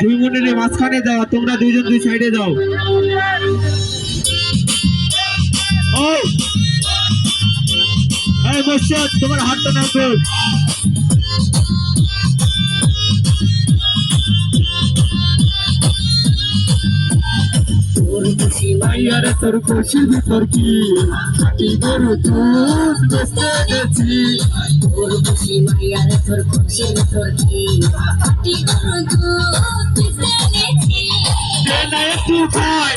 দুই মন্ডলের মাঝখানে যাও তোমরা দুইজন দুই সাইডে যাও তোমার হাতটা নামবে তোর মাইয়ার তোর খুশি ভিতর কি? খাটি গরু দুধ বেচতে গেছি। তোর খুশি লাইয়ারে তোর খুশি তোর কি? পাটি করো দুধ পিছে গেছি একটু খাই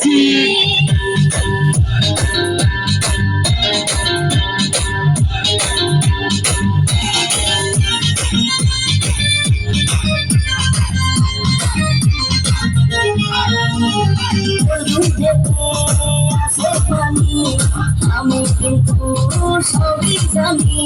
এসেছি আমি কিন্তু সবই জানি।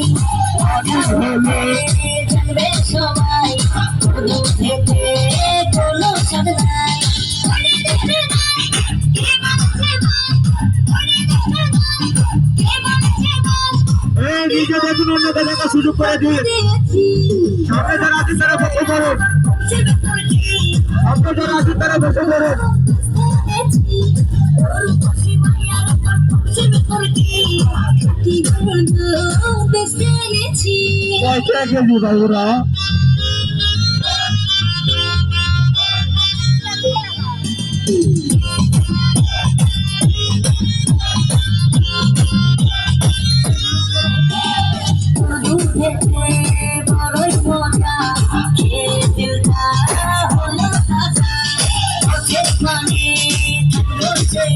নিজে দেখুন অন্যকে দেখার সুযোগ করে দিন। সামনে যারা আছেন তারা বসে পড়ুন। সামনে যারা আছেন তারা বসে পড়ুন। পয়সা কেজি বাবুরা?